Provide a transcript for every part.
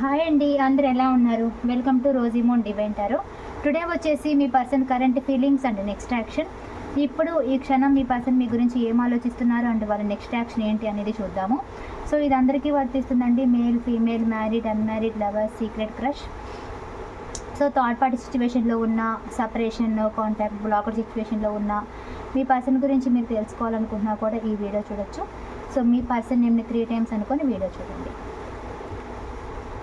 Hi అండి అందరు ఎలా ఉన్నారు? వెల్కమ్ టు రోజీమోన్ డివెంటారు టుడే వచ్చేసి మీ person current feelings and next action ఇప్పుడు ఈ క్షణం మీ పర్సన్ మీ గురించి ఏం ఆలోచిస్తున్నారు అండ్ వాళ్ళ నెక్స్ట్ యాక్షన్ ఏంటి అనేది చూద్దాము. సో ఇది అందరికీ వర్తిస్తుందండి. Male female married unmarried lover secret crush so third party సిచ్యువేషన్లో ఉన్న సపరేషన్ కాంటాక్ట్ బ్లాకర్ సిచ్యువేషన్లో ఉన్న మీ పర్సన్ గురించి మీరు తెలుసుకోవాలనుకుంటున్నా కూడా ఈ వీడియో చూడొచ్చు. సో మీ పర్సన్ నేమ్ని త్రీ టైమ్స్ అనుకొని వీడియో చూడండి.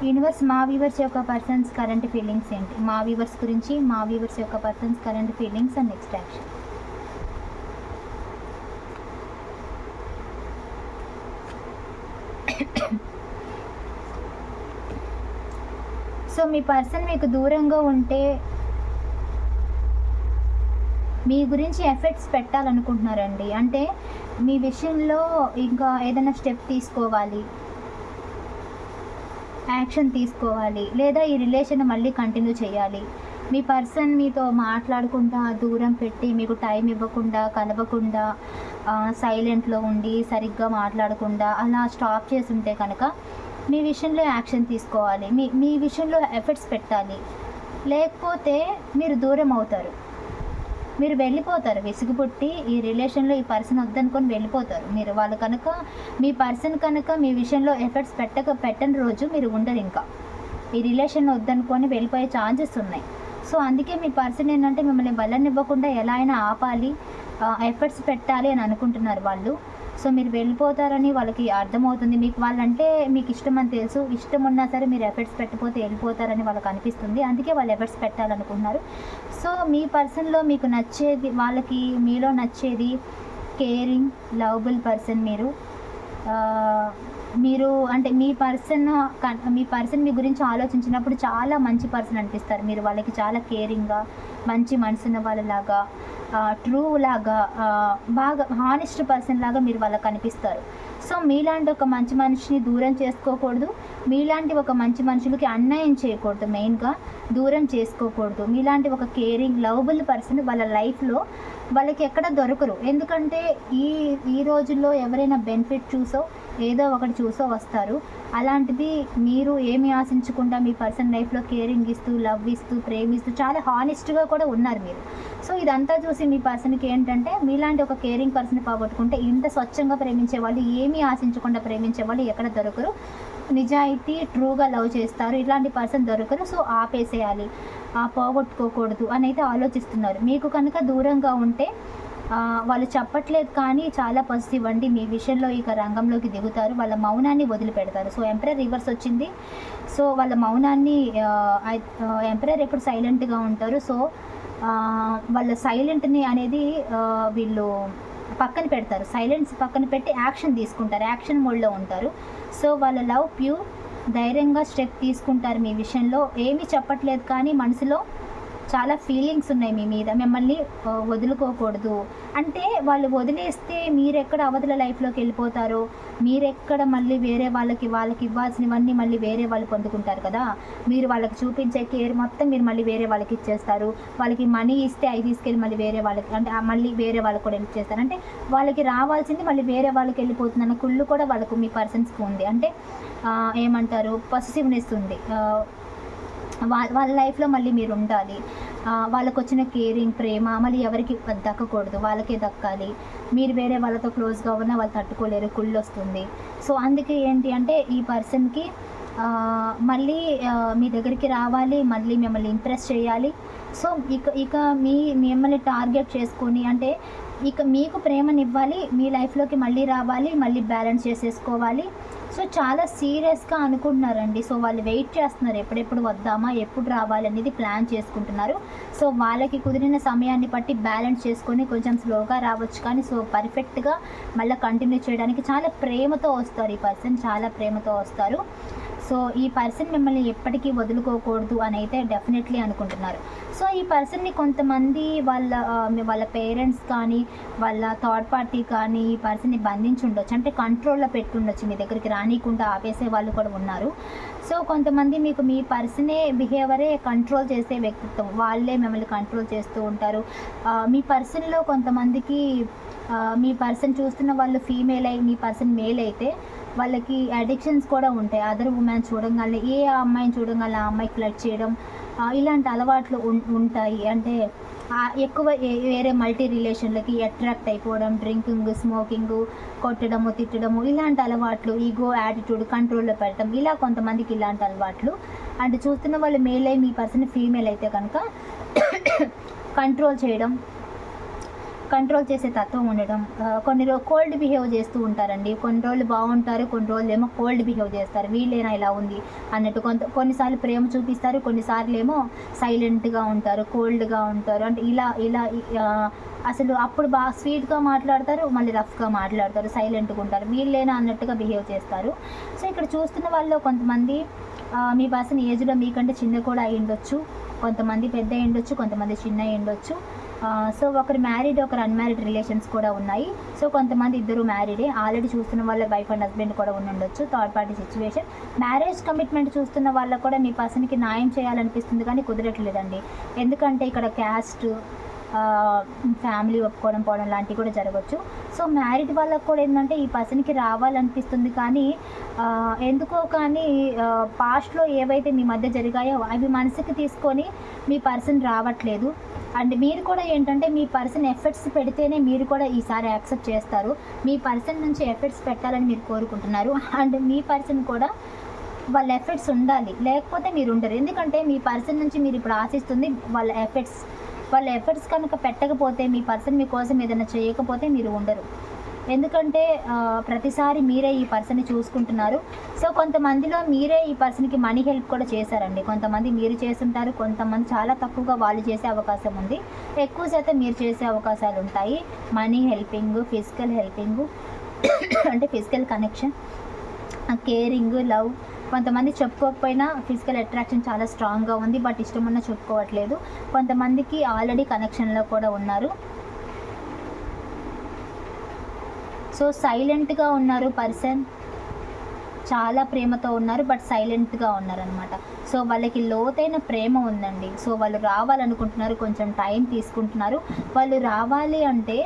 యూనివర్స్ మా వీవర్స్ యొక్క పర్సన్స్ కరెంట్ ఫీలింగ్స్ ఏంటి? మా వీవర్స్ గురించి మా వీవర్స్ యొక్క persons current feelings and next action so me person మీకు దూరంగా ఉంటే మీ గురించి ఎఫెక్ట్స్ పెట్టాలనుకుంటున్నారండి. అంటే మీ విషయంలో ఇంకా ఏదైనా స్టెప్ తీసుకోవాలి. యాక్షన్ తీసుకోవాలి లేదా ఈ రిలేషన్ మళ్ళీ కంటిన్యూ చేయాలి. మీ పర్సన్ మీతో మాట్లాడకుండా దూరం పెట్టి మీకు టైం ఇవ్వకుండా కలవకుండా సైలెంట్లో ఉండి సరిగ్గా మాట్లాడకుండా అలా స్టాప్ చేసి ఉంటే కనుక మీ విషయంలో యాక్షన్ తీసుకోవాలి. మీ మీ విషయంలో ఎఫర్ట్స్ పెట్టాలి. లేకపోతే మీరు దూరం అవుతారు. మీరు వెళ్ళిపోతారు. విసుగు పుట్టి ఈ రిలేషన్లో ఈ పర్సన్ వద్దనుకొని వెళ్ళిపోతారు. మీరు వాళ్ళు కనుక మీ పర్సన్ కనుక మీ విషయంలో ఎఫర్ట్స్ పెట్టక పెట్టని రోజు మీరు ఉండరు ఇంకా. ఈ రిలేషన్ వద్దనుకొని వెళ్ళిపోయే ఛాన్సెస్ ఉన్నాయి. సో అందుకే మీ పర్సన్ ఏంటంటే మిమ్మల్ని బలనివ్వకుండా ఎలా అయినా ఆపాలి ఎఫర్ట్స్ పెట్టాలి అని అనుకుంటున్నారు వాళ్ళు. సో మీరు వెళ్ళిపోతారని వాళ్ళకి అర్థమవుతుంది. మీకు వాళ్ళంటే మీకు ఇష్టం అని తెలుసు. ఇష్టం ఉన్నా సరే మీరు ఎఫర్ట్స్ పెట్టకపోతే వెళ్ళిపోతారని వాళ్ళకి అనిపిస్తుంది. అందుకే వాళ్ళు ఎఫర్ట్స్ పెట్టాలనుకుంటున్నారు. సో మీ పర్సన్లో మీకు నచ్చేది వాళ్ళకి మీలో నచ్చేది కేరింగ్ లవబుల్ పర్సన్ మీరు. మీరు అంటే మీ పర్సన్ మీ పర్సన్ మీ గురించి ఆలోచించినప్పుడు చాలా మంచి పర్సన్ అనిపిస్తారు. మీరు వాళ్ళకి చాలా కేరింగ్గా మంచి మనసున్న వాళ్ళలాగా ట్రూ లాగా బాగా హానెస్ట్ పర్సన్ లాగా మీరు వాళ్ళకి కనిపిస్తారు సో మీలాంటి ఒక మంచి మనిషిని దూరం చేసుకోకూడదు. మీలాంటి ఒక మంచి మనుషులకి అన్యాయం చేయకూడదు మెయిన్గా. దూరం చేసుకోకూడదు. మీలాంటి ఒక కేరింగ్ లవబుల్ పర్సన్ వాళ్ళ లైఫ్లో వాళ్ళకి ఎక్కడ దొరకరు. ఎందుకంటే ఈ ఈ రోజుల్లో ఎవరైనా బెనిఫిట్ చూసో ఏదో ఒకటి చూసో వస్తారు. అలాంటిది మీరు ఏమి ఆశించకుండా మీ పర్సన్ లైఫ్లో కేరింగ్ ఇస్తూ లవ్ ఇస్తూ ప్రేమిస్తూ చాలా హానెస్ట్గా కూడా ఉన్నారు మీరు. సో ఇదంతా చూసి మీ పర్సన్కి ఏంటంటే మీలాంటి ఒక కేరింగ్ పర్సన్ పోగొట్టుకుంటే ఇంత స్వచ్ఛంగా ప్రేమించే వాళ్ళు ఏమీ ఆశించకుండా ప్రేమించే వాళ్ళు ఎక్కడ దొరకరు. నిజాయితీ ట్రూగా లవ్ చేస్తారు. ఇలాంటి పర్సన్ దొరకరు. సో ఆపేసేయాలి. ఆ పోగొట్టుకోకూడదు. అని అయితే ఆలోచిస్తున్నారు. మీకు కనుక దూరంగా ఉంటే వాళ్ళు చెప్పట్లేదు కానీ చాలా పాజిటివ్ అండి. మీ విషయంలో ఇక రంగంలోకి దిగుతారు. వాళ్ళ మౌనాన్ని వదిలిపెడతారు. సో ఎంపరర్ రివర్స్ వచ్చింది. సో వాళ్ళ మౌనాన్ని ఎంపరర్ ఎప్పుడు సైలెంట్గా ఉంటారు. సో వాళ్ళ సైలెంట్ని అనేది వీళ్ళు పక్కన పెడతారు. సైలెన్స్ పక్కన పెట్టి యాక్షన్ తీసుకుంటారు. యాక్షన్ మోడ్లో ఉంటారు. సో వాళ్ళ లవ్ ప్యూర్ ధైర్యంగా స్టెప్ తీసుకుంటారు మీ విషయంలో. ఏమీ చెప్పట్లేదు కానీ మనసులో చాలా ఫీలింగ్స్ ఉన్నాయి మీ మీద. మిమ్మల్ని వదులుకోకూడదు. అంటే వాళ్ళు వదిలేస్తే మీరెక్కడ అవతల లైఫ్లోకి వెళ్ళిపోతారో? మీరెక్కడ మళ్ళీ వేరే వాళ్ళకి వాళ్ళకి ఇవ్వాల్సినవన్నీ మళ్ళీ వేరే వాళ్ళు పొందుకుంటారు కదా? మీరు వాళ్ళకి చూపించే కేర్ మొత్తం మీరు మళ్ళీ వేరే వాళ్ళకి ఇచ్చేస్తారు. వాళ్ళకి మనీ ఇస్తే అవి తీసుకెళ్ళి మళ్ళీ వేరే వాళ్ళకి అంటే మళ్ళీ వేరే వాళ్ళకి కూడా ఇచ్చేస్తారు అంటే వాళ్ళకి రావాల్సింది మళ్ళీ వేరే వాళ్ళకి వెళ్ళిపోతుందన్న కుళ్ళు కూడా వాళ్ళకు మీ పర్సన్స్కి ఉంది. అంటే ఏమంటారు? పాజిటివ్నెస్ ఉంది. వాళ్ళ వాళ్ళ లైఫ్లో మళ్ళీ మీరు ఉండాలి. వాళ్ళకు వచ్చిన కేరింగ్ ప్రేమ మళ్ళీ ఎవరికి దక్కకూడదు వాళ్ళకే దక్కాలి. మీరు వేరే వాళ్ళతో క్లోజ్గా ఉన్నా వాళ్ళు తట్టుకోలేరు కుళ్ళు వస్తుంది సో అందుకే ఏంటి అంటే ఈ పర్సన్కి మళ్ళీ మీ దగ్గరికి రావాలి మళ్ళీ మిమ్మల్ని ఇంప్రెస్ చేయాలి. సో ఇక ఇక మీ మిమ్మల్ని టార్గెట్ చేసుకొని అంటే ఇక మీకు ప్రేమనివ్వాలి మీ లైఫ్లోకి మళ్ళీ రావాలి మళ్ళీ బ్యాలెన్స్ చేసేసుకోవాలి. సో చాలా సీరియస్గా అనుకుంటున్నారండి. సో వాళ్ళు వెయిట్ చేస్తున్నారు. ఎప్పుడెప్పుడు వద్దామా? ఎప్పుడు రావాలి? అనేది ప్లాన్ చేసుకుంటున్నారు. సో వాళ్ళకి కుదిరిన సమయాన్ని బట్టి బ్యాలెన్స్ చేసుకొని కొంచెం స్లోగా రావచ్చు. కానీ సో పర్ఫెక్ట్గా మళ్ళీ కంటిన్యూ చేయడానికి చాలా ప్రేమతో వస్తారు ఈ పర్సన్. చాలా ప్రేమతో వస్తారు. సో ఈ పర్సన్ మిమ్మల్ని ఎప్పటికీ వదులుకోకూడదు అని అయితే డెఫినెట్లీ అనుకుంటున్నారు. సో ఈ పర్సన్ని కొంతమంది వాళ్ళ వాళ్ళ పేరెంట్స్ కానీ వాళ్ళ థర్డ్ పార్టీ కానీ ఈ పర్సన్ని బంధించి ఉండొచ్చు అంటే కంట్రోల్లో పెట్టుండొచ్చు. మీ దగ్గరికి రానికుండా ఆపేసే వాళ్ళు కూడా ఉన్నారు. సో కొంతమంది మీకు మీ పర్సనే బిహేవరే కంట్రోల్ చేసే వ్యక్తిత్వం. వాళ్ళే మిమ్మల్ని కంట్రోల్ చేస్తూ ఉంటారు. మీ పర్సన్లో కొంతమందికి మీ పర్సన్ చూస్తున్న వాళ్ళు ఫీమేల్ అయి మీ పర్సన్ మేల్ అయితే వాళ్ళకి అడిక్షన్స్ కూడా ఉంటాయి. అదర్ ఉమెన్ చూడగానే ఏ అమ్మాయిని చూడగానే ఆ అమ్మాయి ఫ్లడ్ చేయడం ఇలాంటి అలవాట్లు ఉంటాయి. అంటే ఎక్కువ వేరే మల్టీ రిలేషన్లకి అట్రాక్ట్ అయిపోవడం డ్రింకింగ్ స్మోకింగ్ కొట్టడము తిట్టడము ఇలాంటి అలవాట్లు ఈగో యాటిట్యూడ్ కంట్రోల్లో పెట్టడం ఇలా కొంతమందికి ఇలాంటి అలవాట్లు. అండ్ చూస్తున్న వాళ్ళు మేల్ అయి మీ పర్సన్ ఫీమేల్ అయితే కనుక కంట్రోల్ చేయడం కంట్రోల్ చేసే తత్వం ఉండడం. కొన్ని రోజు కోల్డ్ బిహేవ్ చేస్తూ ఉంటారండి. కొన్ని రోజులు బాగుంటారు కొన్ని రోజులు ఏమో కోల్డ్ బిహేవ్ చేస్తారు. వీళ్ళేనా ఇలా ఉంది అన్నట్టు కొంత కొన్నిసార్లు ప్రేమ చూపిస్తారు కొన్నిసార్లు ఏమో సైలెంట్గా ఉంటారు కోల్డ్గా ఉంటారు. అంటే ఇలా ఇలా అసలు అప్పుడు బాగా స్వీట్గా మాట్లాడతారు మళ్ళీ రఫ్గా మాట్లాడతారు సైలెంట్గా ఉంటారు. వీళ్ళేనా అన్నట్టుగా బిహేవ్ చేస్తారు. సో ఇక్కడ చూస్తున్న వాళ్ళు కొంతమంది మీ పర్సన్ ఏజ్లో మీకంటే చిన్న కూడా అయి ఉండొచ్చు కొంతమంది పెద్ద అయి ఉండొచ్చు కొంతమంది చిన్న అయి ఉండొచ్చు సో ఒకరు మ్యారీడ్ ఒకరు అన్మ్యారీడ్ రిలేషన్స్ కూడా ఉన్నాయి. సో కొంతమంది ఇద్దరు మ్యారీడే ఆల్రెడీ చూస్తున్న వాళ్ళ వైఫ్ అండ్ హస్బెండ్ కూడా ఉండొచ్చు. Third party situation marriage commitment చూస్తున్న వాళ్ళకు కూడా మీ పర్సన్కి న్యాయం చేయాలనిపిస్తుంది కానీ కుదరట్లేదండి. ఎందుకంటే ఇక్కడ క్యాస్ట్ ఫ్యామిలీ ఒప్పుకోవడం పోవడం లాంటివి కూడా జరగవచ్చు సో మ్యారీడ్ వాళ్ళకు కూడా ఏంటంటే ఈ పర్సన్కి రావాలనిపిస్తుంది కానీ ఎందుకో కానీ పాస్ట్లో ఏవైతే మీ మధ్య జరిగాయో అవి మనసుకి తీసుకొని మీ పర్సన్ రావట్లేదు. అండ్ మీరు కూడా ఏంటంటే మీ పర్సన్ ఎఫర్ట్స్ పెడితేనే మీరు కూడా ఈసారి యాక్సెప్ట్ చేస్తారు. మీ పర్సన్ నుంచి ఎఫర్ట్స్ పెట్టాలని మీరు కోరుకుంటున్నారు. అండ్ మీ పర్సన్ కూడా వాళ్ళ ఎఫర్ట్స్ ఉండాలి. లేకపోతే మీరు ఉండరు. ఎందుకంటే మీ పర్సన్ నుంచి మీరు ఇప్పుడు ఆశిస్తుంది వాళ్ళ ఎఫర్ట్స్. వాళ్ళ ఎఫర్ట్స్ కనుక పెట్టకపోతే మీ పర్సన్ మీకోసం ఏదైనా చేయకపోతే మీరు ఉండరు. ఎందుకంటే ప్రతిసారి మీరే ఈ పర్సన్ని చూసుకుంటున్నారు. సో కొంతమందిలో మీరే ఈ పర్సన్కి మనీ హెల్ప్ కూడా చేశారండి. కొంతమంది మీరు చేస్తుంటారు కొంతమంది చాలా తక్కువగా వాళ్ళు చేసే అవకాశం ఉంది. ఎక్కువ శాతం మీరు చేసే అవకాశాలు ఉంటాయి. మనీ హెల్పింగ్ ఫిజికల్ హెల్పింగ్ అంటే ఫిజికల్ కనెక్షన్ కేరింగ్ లవ్ కొంతమంది చెప్పుకోకపోయినా ఫిజికల్ అట్రాక్షన్ చాలా స్ట్రాంగ్గా ఉంది బట్ ఇష్టమన్నా చెప్పుకోవట్లేదు. కొంతమందికి ఆల్రెడీ కనెక్షన్లో కూడా ఉన్నారు. సో సైలెంట్గా ఉన్నారు పర్సన్. చాలా ప్రేమతో ఉన్నారు బట్ సైలెంట్గా ఉన్నారనమాట సో వాళ్ళకి లోతైన ప్రేమ ఉందండి. సో వాళ్ళు రావాలనుకుంటున్నారు కొంచెం టైం తీసుకుంటున్నారు. వాళ్ళు రావాలి అంటే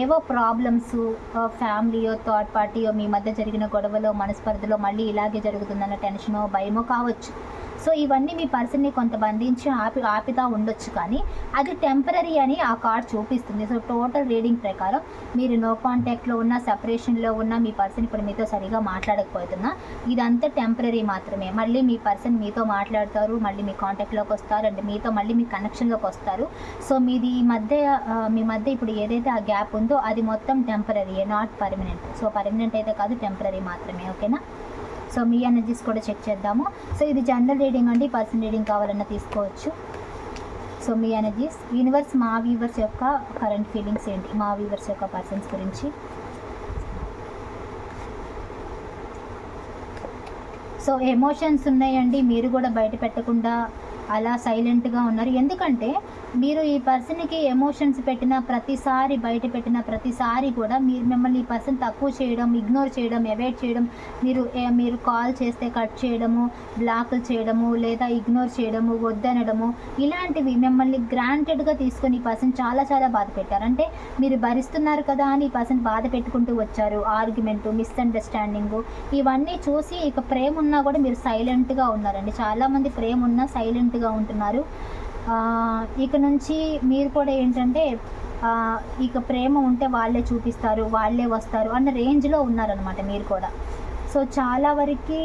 ఏవో ప్రాబ్లమ్స్ ఫ్యామిలీయో థర్డ్ పార్టీయో మీ మధ్య జరిగిన గొడవలో మనస్పర్ధలో మళ్ళీ ఇలాగే జరుగుతుందన్న టెన్షనో భయమో కావచ్చు. సో ఇవన్నీ మీ పర్సన్ని కొంత బంధించి ఆపి ఆపితా ఉండొచ్చు కానీ అది టెంపరీ అని ఆ కార్డ్ చూపిస్తుంది. సో టోటల్ రీడింగ్ ప్రకారం మీరు నో కాంటాక్ట్లో ఉన్న సపరేషన్లో ఉన్న మీ పర్సన్ ఇప్పుడు మీతో సరిగా మాట్లాడకపోతున్నా ఇదంతా టెంపరీ మాత్రమే. మళ్ళీ మీ పర్సన్ మీతో మాట్లాడతారు మళ్ళీ మీ కాంటాక్ట్లోకి వస్తారు అండ్ మీతో మళ్ళీ మీ కనెక్షన్లోకి వస్తారు. సో మీది ఈ మధ్య మీ మధ్య ఇప్పుడు ఏదైతే ఆ గ్యాప్ ఉందో అది మొత్తం temporary not permanent. So permanent అయితే కాదు టెంపరీ మాత్రమే. ఓకేనా? సో మీ ఎనర్జీస్ కూడా చెక్ చేద్దాము. సో ఇది జనరల్ రీడింగ్ అండి పర్సన్ రీడింగ్ కావాలన్నా తీసుకోవచ్చు. సో మీ ఎనర్జీస్ యూనివర్స్ మా వీవర్స్ యొక్క కరెంట్ ఫీలింగ్స్ ఏంటి? మా వీవర్స్ యొక్క పర్సన్స్ గురించి. సో ఎమోషన్స్ ఉన్నాయండి మీరు కూడా బయట పెట్టకుండా అలా సైలెంట్గా ఉన్నారు. ఎందుకంటే మీరు ఈ పర్సన్కి ఎమోషన్స్ పెట్టిన ప్రతిసారి బయట పెట్టిన ప్రతిసారి కూడా మీరు మిమ్మల్ని ఈ పర్సన్ తక్కువ చేయడం ఇగ్నోర్ చేయడం అవాయిడ్ చేయడం మీరు మీరు కాల్ చేస్తే కట్ చేయడము బ్లాక్లు చేయడము లేదా ఇగ్నోర్ చేయడము వద్దనడము ఇలాంటివి మిమ్మల్ని గ్రాంటెడ్గా తీసుకొని ఈ పర్సన్ చాలా చాలా బాధ పెట్టారు. అంటే మీరు భరిస్తున్నారు కదా అని ఈ పర్సన్ బాధ పెట్టుకుంటూ వచ్చారు. ఆర్గ్యుమెంట్ మిస్అండర్స్టాండింగ్ ఇవన్నీ చూసి ఇక ప్రేమ ఉన్నా కూడా మీరు సైలెంట్గా ఉన్నారండి. చాలామంది ప్రేమ ఉన్నా సైలెంట్గా ఉంటున్నారు. ఇక నుంచి మీరు కూడా ఏంటంటే ఇక ప్రేమ ఉంటే వాళ్ళే చూపిస్తారు వాళ్ళే వస్తారు అన్న రేంజ్లో ఉన్నారనమాట మీరు కూడా. సో చాలా వరకు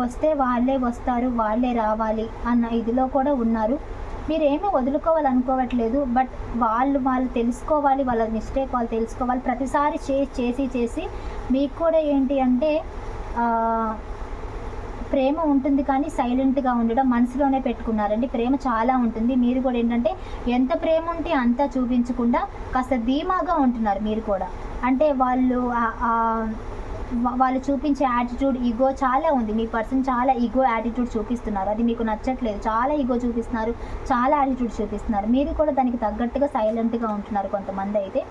వస్తే వాళ్ళే వస్తారు వాళ్ళే రావాలి అన్న ఇదిలో కూడా ఉన్నారు. మీరేమీ వదులుకోవాలనుకోవట్లేదు బట్ వాళ్ళు వాళ్ళు తెలుసుకోవాలి వాళ్ళ మిస్టేక్ వాళ్ళు తెలుసుకోవాలి ప్రతిసారి చే చేసి చేసి మీకు కూడా ఏంటి అంటే ప్రేమ ఉంటుంది కానీ సైలెంట్గా ఉండడం మనసులోనే పెట్టుకున్నారండి. ప్రేమ చాలా ఉంటుంది. మీరు కూడా ఏంటంటే ఎంత ప్రేమ ఉంటే అంతా చూపించకుండా కాస్త ధీమాగా ఉంటున్నారు మీరు కూడా. అంటే వాళ్ళు వాళ్ళు చూపించే యాటిట్యూడ్ ఈగో చాలా ఉంది. మీ పర్సన్ చాలా ఈగో యాటిట్యూడ్ చూపిస్తున్నారు. అది మీకు నచ్చట్లేదు. చాలా ఈగో చూపిస్తున్నారు. చాలా యాటిట్యూడ్ చూపిస్తున్నారు. మీరు కూడా దానికి తగ్గట్టుగా సైలెంట్గా ఉంటున్నారు కొంతమంది అయితే.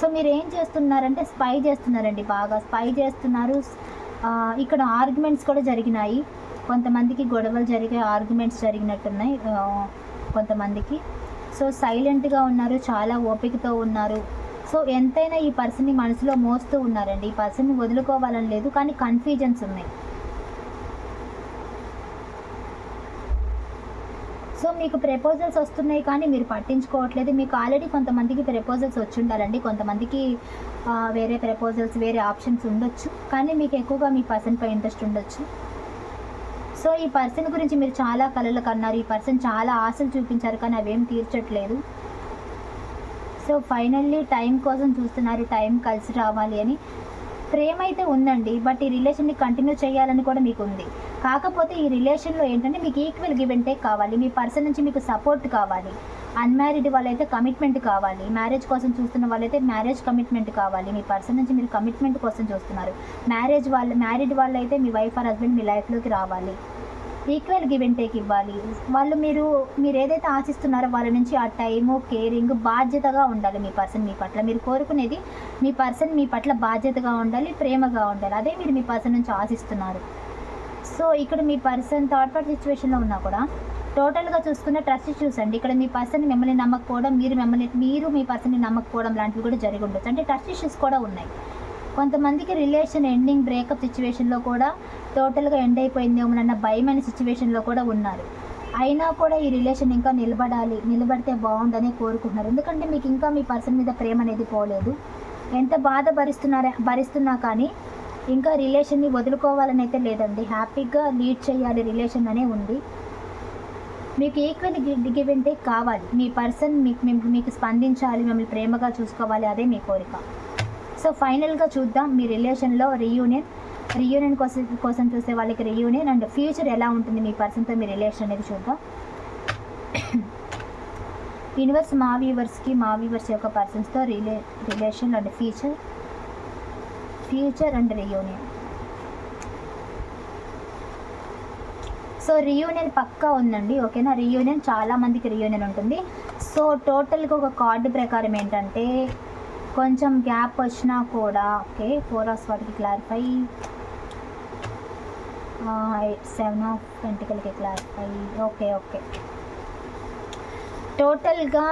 సో మీరు ఏం చేస్తున్నారంటే స్పై చేస్తున్నారండి బాగా. స్పై చేస్తున్నారు. ఇక్కడ ఆర్గ్యుమెంట్స్ కూడా జరిగినాయి. కొంతమందికి గొడవలు జరిగే ఆర్గ్యుమెంట్స్ జరిగినట్టున్నాయి కొంతమందికి. సో సైలెంట్గా ఉన్నారు చాలా ఓపికతో ఉన్నారు. సో ఎంతైనా ఈ పర్సన్ని మనసులో మోస్తూ ఉన్నారండి. ఈ పర్సన్ని వదులుకోవాలని లేదు కానీ కన్ఫ్యూజన్స్ ఉన్నాయి. సో మీకు ప్రపోజల్స్ వస్తున్నాయి కానీ మీరు పట్టించుకోవట్లేదు. మీకు ఆల్రెడీ కొంతమందికి ప్రపోజల్స్ వచ్చి ఉండాలండి కొంతమందికి వేరే ప్రపోజల్స్ వేరే ఆప్షన్స్ ఉండొచ్చు. కానీ మీకు ఎక్కువగా మీ పర్సన్పై ఇంట్రెస్ట్ ఉండొచ్చు. సో ఈ పర్సన్ గురించి మీరు చాలా కళలు కన్నారు. ఈ పర్సన్ చాలా ఆశలు చూపించారు కానీ అవేం తీర్చట్లేదు. సో ఫైనల్లీ టైం కోసం చూస్తున్నారు. టైం కలిసి రావాలి అని. ప్రేమ అయితే ఉందండి. బట్ ఈ రిలేషన్ని కంటిన్యూ చేయాలని కూడా మీకు ఉంది. కాకపోతే ఈ రిలేషన్లో ఏంటంటే మీకు ఈక్వల్ గివ్ అండ్ టేక్ కావాలి. మీ పర్సన్ నుంచి మీకు సపోర్ట్ కావాలి. అన్మ్యారీడ్ వాళ్ళైతే కమిట్మెంట్ కావాలి. మ్యారేజ్ కోసం చూస్తున్న వాళ్ళైతే మ్యారేజ్ కమిట్మెంట్ కావాలి. మీ పర్సన్ నుంచి మీరు కమిట్మెంట్ కోసం చూస్తున్నారు. మ్యారేజ్ వాళ్ళు మ్యారీడ్ వాళ్ళైతే మీ వైఫ్ ఆర్ హస్బెండ్ మీ లైఫ్లోకి రావాలి. ఈక్వల్ గివ్ అండ్ టేక్ ఇవ్వాలి. వాళ్ళు మీరు మీరు ఏదైతే ఆశిస్తున్నారో వాళ్ళ నుంచి ఆ టైము కేరింగ్ బాధ్యతగా ఉండాలి మీ పర్సన్ మీ పట్ల. మీరు కోరుకునేది మీ పర్సన్ మీ పట్ల బాధ్యతగా ఉండాలి ప్రేమగా ఉండాలి. అదే మీరు మీ పర్సన్ నుంచి ఆశిస్తున్నారు. సో ఇక్కడ మీ పర్సన్ థర్డ్ పార్టీ సిచ్యువేషన్లో ఉన్నా కూడా టోటల్గా చూసుకున్న ట్రస్ట్ చూసండి ఇక్కడ మీ పర్సన్ మిమ్మల్ని నమ్మకపోవడం మీరు మిమ్మల్ని మీరు మీ పర్సన్ని నమ్మకపోవడం లాంటివి కూడా జరిగి ఉండొచ్చు. అంటే ట్రస్ట్ ఇష్యూస్ కూడా ఉన్నాయి. కొంతమందికి రిలేషన్ ఎండింగ్ బ్రేకప్ సిచ్యువేషన్లో కూడా టోటల్గా ఎండ్ అయిపోయిందేమో అన్న భయమైన సిచ్యువేషన్లో కూడా ఉన్నారు. అయినా కూడా ఈ రిలేషన్ ఇంకా నిలబడాలి నిలబడితే బాగుందని కోరుకుంటున్నారు. ఎందుకంటే మీకు ఇంకా మీ పర్సన్ మీద ప్రేమ అనేది పోలేదు. ఎంత బాధ భరిస్తున్నారా భరిస్తున్నా కానీ ఇంకా రిలేషన్ని వదులుకోవాలని అయితే లేదండి. హ్యాపీగా లీడ్ చేయాలి రిలేషన్ అనే ఉంది. మీకు ఈక్వల్ గివ్ అంటే కావాలి. మీ పర్సన్ మీకు మీకు మీకు స్పందించాలి మిమ్మల్ని ప్రేమగా చూసుకోవాలి అదే మీ కోరిక. సో ఫైనల్గా చూద్దాం మీ రిలేషన్లో రీయూనియన్ రీయూనియన్ కోసం కోసం చూసే వాళ్ళకి రీయూనియన్ అండ్ ఫ్యూచర్ ఎలా ఉంటుంది మీ పర్సన్తో మీ రిలేషన్ అనేది చూద్దాం. యూనివర్స్ మా వ్యూవర్స్కి మా వ్యూవర్స్ యొక్క పర్సన్స్తో relay relation and future future and reunion so reunion పక్కా ఉందండి ఓకేనా? రియూనియన్ చాలా మందికి రియూనియన్ ఉంటుంది. సో టోటల్గా ఒక కార్డు ప్రకారం ఏంటంటే కొంచెం గ్యాప్ వచ్చినా కూడా ఓకే ఫోర్ అవర్స్ వాటికి క్లారిఫై సెవెన్ ఆఫ్ ట్వంటికల్కి క్లారిఫై ఓకే ఓకే టోటల్గా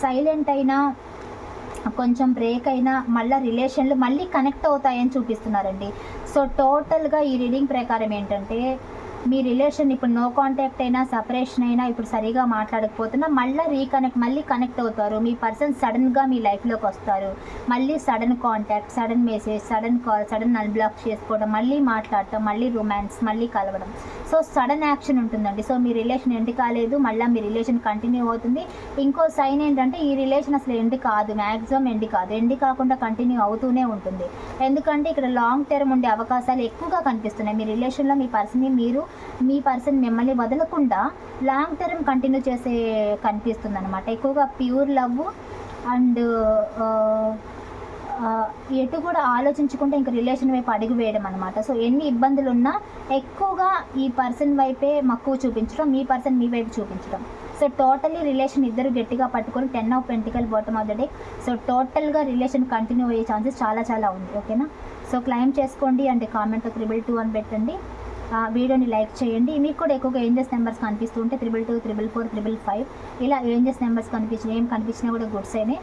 సైలెంట్ అయినా కొంచెం బ్రేక్ అయినా మళ్ళీ రిలేషన్లు మళ్ళీ కనెక్ట్ అవుతాయని చూపిస్తున్నారండి. సో టోటల్గా ఈ రీడింగ్ ప్రకారం ఏంటంటే మీ రిలేషన్ ఇప్పుడు నో కాంటాక్ట్ అయినా సపరేషన్ అయినా ఇప్పుడు సరిగా మాట్లాడకపోతున్నా మళ్ళీ రీకనెక్ట్ మళ్ళీ కనెక్ట్ అవుతారు. మీ పర్సన్ సడన్గా మీ లైఫ్లోకి వస్తారు. మళ్ళీ sudden contact sudden message sudden call sudden unblock చేసుకోవడం మళ్ళీ మాట్లాడటం మళ్ళీ రొమాన్స్ మళ్ళీ కలవడం. సో సడన్ యాక్షన్ ఉంటుందండి. సో మీ రిలేషన్ ఎండ్ కాలేదు? మళ్ళీ మీ రిలేషన్ కంటిన్యూ అవుతుంది. ఇంకో సైన్ ఏంటంటే ఈ రిలేషన్ అసలు ఎండ్ కాదు? మ్యాక్సిమం ఎండ్ కాదు? ఎండ్ కాకుండా కంటిన్యూ అవుతూనే ఉంటుంది. ఎందుకంటే ఇక్కడ లాంగ్ టర్మ్ ఉండే అవకాశాలు ఎక్కువగా కనిపిస్తున్నాయి. మీ రిలేషన్లో మీ పర్సన్ని మీరు మీ పర్సన్ మిమ్మల్ని వదలకుండా లాంగ్ టర్మ్ కంటిన్యూ చేసే కనిపిస్తుంది అనమాట ఎక్కువగా ప్యూర్ లవ్ అండ్ ఎటు కూడా ఆలోచించకుండా ఇంకా రిలేషన్ వైపు అడుగు వేయడం అనమాట సో ఎన్ని ఇబ్బందులు ఉన్నా ఎక్కువగా ఈ పర్సన్ వైపే మక్కువ చూపించడం మీ పర్సన్ మీ వైపు చూపించడం. సో టోటలీ రిలేషన్ ఇద్దరు గట్టిగా పట్టుకొని ten of pentacle bottom of the day so టోటల్గా రిలేషన్ కంటిన్యూ అయ్యే ఛాన్సెస్ చాలా చాలా ఉంది. ఓకేనా సో క్లైమ్ చేసుకోండి అంటే కామెంట్ త్రిబుల్ టూ అని పెట్టండి. వీడియోని లైక్ చేయండి. మీకు కూడా ఎక్కువగా ఏంజెస్ నెంబర్స్ కనిపిస్తూ ఉంటే triple two triple four triple five ఇలా ఏంజెస్ నెంబర్స్ కనిపించిన ఏం కనిపించినా కూడా గుడ్స్ అయినాయి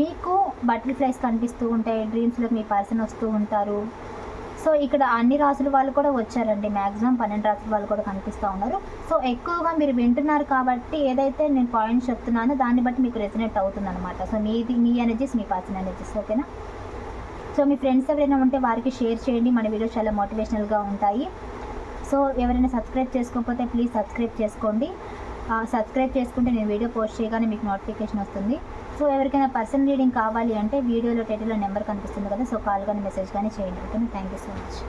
మీకు బటర్ఫ్లైస్ కనిపిస్తూ ఉంటాయి డ్రీమ్స్లో మీ పర్సన్ వస్తూ ఉంటారు. సో ఇక్కడ అన్ని రాసుల వాళ్ళు కూడా వచ్చారండి. మ్యాక్సిమం పన్నెండు రాసుల వాళ్ళు కూడా కనిపిస్తూ ఉన్నారు. సో ఎక్కువగా మీరు వింటున్నారు కాబట్టి ఏదైతే నేను పాయింట్స్ చెప్తున్నానో దాన్ని బట్టి మీకు రెసినేట్ అవుతుంది అనమాట సో మీది మీ ఎనర్జీస్ మీ పర్సన్ ఎనర్జీస్ ఓకేనా సో మీ ఫ్రెండ్స్ ఎవరైనా ఉంటే వారికి షేర్ చేయండి. మన వీడియోస్ చాలా మోటివేషనల్గా ఉంటాయి. సో ఎవరైనా సబ్స్క్రైబ్ చేసుకోకపోతే ప్లీజ్ సబ్స్క్రైబ్ చేసుకోండి. సబ్స్క్రైబ్ చేసుకుంటే నేను వీడియో పోస్ట్ చేయగానే మీకు నోటిఫికేషన్ వస్తుంది. సో ఎవరికైనా పర్సనల్ రీడింగ్ కావాలి అంటే వీడియోలో టైటిల్లో నెంబర్ కనిపిస్తుంది కదా సో కాల్ కానీ మెసేజ్ కానీ చేయండి. Okay thank you so much.